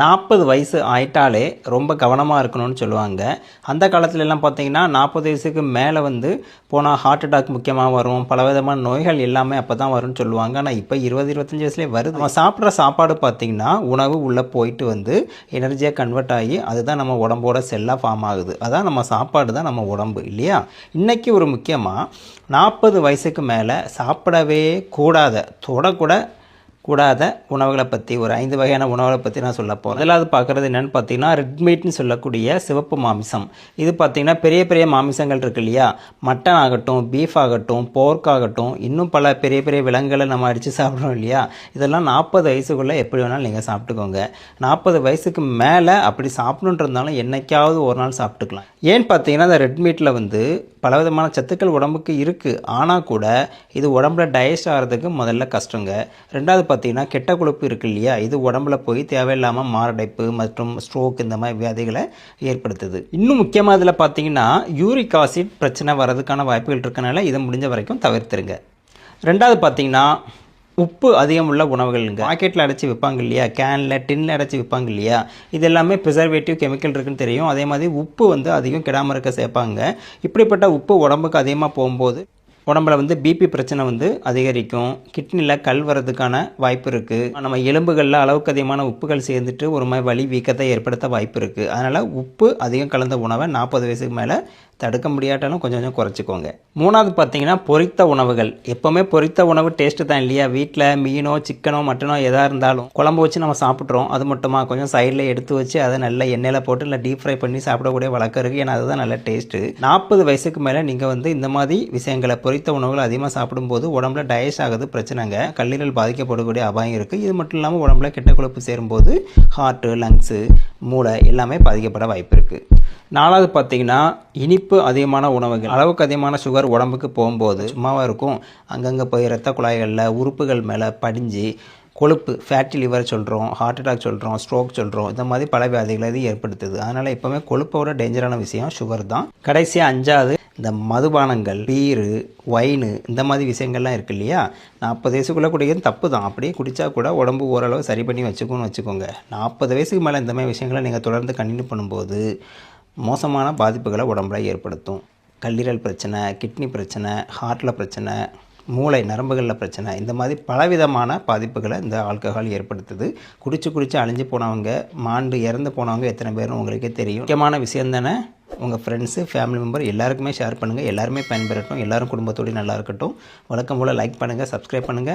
நாற்பது வயசு ஆயிட்டாலே ரொம்ப கவனமாக இருக்கணும்னு சொல்லுவாங்க. அந்த காலத்துலலாம் பார்த்திங்கன்னா பார்த்தீங்கன்னா நாற்பது வயசுக்கு மேலே வந்து போனால் ஹார்ட் அட்டாக் முக்கியமாக வரும். பலவிதமான நோய்கள் எல்லாமே அப்போ தான் வரும்னு சொல்லுவாங்க. ஆனால் இப்போ இருபது இருபத்தஞ்சி வயசுலேயே வருது. நம்ம சாப்பிட்ற சாப்பாடு பார்த்தீங்கன்னா உணவு உள்ளே போயிட்டு வந்து எனர்ஜியாக கன்வெர்ட் ஆகி அதுதான் நம்ம உடம்போட செல்லாக ஃபார்ம் ஆகுது. அதான் நம்ம சாப்பாடு தான் நம்ம உடம்பு இல்லையா? இன்றைக்கி ஒரு முக்கியமாக நாற்பது வயசுக்கு மேலே சாப்பிடவே கூடாத தொடக்கூட கூடாத உணவுகளை பற்றி ஒரு ஐந்து வகையான உணவுகளை பற்றி நான் சொல்ல போகிறேன் முதலாவது பார்க்குறது என்னென்னு பார்த்தீங்கன்னா ரெட் மீட்னு சொல்லக்கூடிய சிவப்பு மாமிசம். இது பார்த்தீங்கன்னா பெரிய பெரிய மாமிசங்கள் இருக்கு இல்லையா? மட்டன் ஆகட்டும் பீஃப் ஆகட்டும் போர்க் ஆகட்டும் இன்னும் பல பெரிய பெரிய விலங்குகளை நம்ம அடித்து சாப்பிட்றோம் இல்லையா? இதெல்லாம் நாற்பது வயசுக்குள்ளே எப்படி வேணாலும் நீங்கள் சாப்பிட்டுக்கோங்க. நாற்பது வயசுக்கு மேலே அப்படி சாப்பிடணுன்றதுனாலும் என்றைக்காவது ஒரு நாள் சாப்பிட்டுக்கலாம். ஏன்னு பார்த்தீங்கன்னா இந்த ரெட் மீட்டில் வந்து பலவிதமான சத்துக்கள் உடம்புக்கு இருக்குது ஆனால் கூட இது உடம்புல டைஜஸ்ட் ஆகிறதுக்கு முதல்ல கஷ்டங்க. ரெண்டாவது பார்த்தீங்கன்னா கெட்ட கொழுப்பு இருக்குது இல்லையா? இது உடம்புல போய் தேவையில்லாமல் மாரடைப்பு மற்றும் ஸ்ட்ரோக் இந்த மாதிரி வியாதிகளை ஏற்படுத்துது. இன்னும் முக்கியமாக இதில் பார்த்தீங்கன்னா யூரிக் ஆசிட் பிரச்சனை வர்றதுக்கான வாய்ப்புகள் இருக்கனால இதை முடிஞ்ச வரைக்கும் தவிர்த்துருங்க. ரெண்டாவது பார்த்தீங்கன்னா உப்பு அதிகம் உள்ள உணவுகள்ங்க. பாக்கெட்டில் அடைச்சி விற்பாங்க இல்லையா? கேனில் டின்னில் அடைச்சி விற்பாங்க இல்லையா? இது எல்லாமே ப்ரிசர்வேட்டிவ் கெமிக்கல் இருக்குன்னு தெரியும். அதே மாதிரி உப்பு வந்து அதிகம் கிடாமல் இருக்க சேர்ப்பாங்க. இப்படிப்பட்ட உப்பு உடம்புக்கு அதிகமாக போகும்போது உடம்புல வந்து பிபி பிரச்சனை வந்து அதிகரிக்கும். கிட்னியில் கல் வரதுக்கான வாய்ப்பு இருக்குது நம்ம எலும்புகளில் அளவுக்கு அதிகமான உப்புகள் சேர்ந்துட்டு ஒரு மாதிரி வலி வீக்கத்தை ஏற்படுத்த வாய்ப்பு இருக்குது அதனால் உப்பு அதிகம் கலந்த உணவை நாற்பது வயசுக்கு மேலே தடுக்க முடியாட்டாலும் கொஞ்சம் கொஞ்சம் குறைச்சிக்கோங்க. மூணாவது பார்த்தீங்கன்னா பொரித்த உணவுகள். எப்போவுமே பொரித்த உணவு டேஸ்ட்டு தான் இல்லையா? வீட்டில் மீனோ சிக்கனோ மட்டனோ எதாக இருந்தாலும் குழம்பு வச்சு நம்ம சாப்பிட்றோம் அது மட்டுமா? கொஞ்சம் சைடில் எடுத்து வச்சு அதை நல்ல எண்ணெயில் போட்டு இல்லை டீப் ஃப்ரை பண்ணி சாப்பிடக்கூடிய வழக்கம் இருக்குது ஏன்னா அதுதான் நல்ல டேஸ்ட்டு நாற்பது வயசுக்கு மேலே நீங்கள் வந்து இந்த மாதிரி விஷயங்களை பொரித்த உணவுகள் அதிகமாக சாப்பிடும்போது உடம்புல டயஸ் ஆகுது பிரச்சனைங்க. கல்லீரல் பாதிக்கப்படக்கூடிய அபாயம் இருக்குது இது மட்டும் இல்லாமல் உடம்புல கெட்ட கொழுப்பு சேரும்போது ஹார்ட்டு லங்ஸு மூளை எல்லாமே பாதிக்கப்பட வாய்ப்பு இருக்குது நாலாவது பார்த்தீங்கன்னா இனிப்பு அதிகமான உணவுகள். அளவுக்கு அதிகமான சுகர் உடம்புக்கு போகும்போது சும்மாவாக இருக்கும். அங்கங்கே போய் ரத்த குழாய்களில் உறுப்புகள் மேலே படிஞ்சு கொழுப்பு ஃபேட்டி லிவர் சொல்கிறோம் ஹார்ட் அட்டாக் சொல்கிறோம் ஸ்ட்ரோக் சொல்கிறோம் இந்த மாதிரி பல வியாதிகளை இது ஏற்படுத்துது. அதனால் எப்போவுமே கொழுப்போட டேஞ்சரான விஷயம் சுகர் தான். கடைசியாக அஞ்சாவது இந்த மதுபானங்கள் பீரு ஒயின் இந்த மாதிரி விஷயங்கள்லாம் இருக்கு இல்லையா? நாற்பது வயசுக்குள்ளே குடிக்கிறது தப்பு தான். அப்படியே குடித்தா கூட உடம்பு ஓரளவு சரி பண்ணி வச்சுக்கோன்னு வச்சுக்கோங்க. நாற்பது வயசுக்கு மேலே இந்த மாதிரி விஷயங்களை நீங்கள் தொடர்ந்து கண்டினியூ பண்ணும்போது மோசமான பாதிப்புகளை உடம்புல ஏற்படுத்தும். கல்லீரல் பிரச்சனை கிட்னி பிரச்சனை ஹார்ட்டில் பிரச்சனை மூளை நரம்புகளில் பிரச்சனை இந்த மாதிரி பலவிதமான பாதிப்புகளை இந்த ஆல்கஹால் ஏற்படுத்துது. குடிச்சு குடிச்சு அழிஞ்சு போனவங்க மாண்டு இறந்து போனவங்க எத்தனை பேரும் உங்களுக்கே தெரியும். முக்கியமான விஷயம் தானே? உங்கள் ஃப்ரெண்ட்ஸு ஃபேமிலி மெம்பர் எல்லாருக்குமே ஷேர் பண்ணுங்கள் எல்லாருமே பயன்பெறட்டும். எல்லாரும் குடும்பத்தோடு நல்லா இருக்கட்டும். வழக்கம் போல் லைக் பண்ணுங்கள் சப்ஸ்கிரைப் பண்ணுங்கள்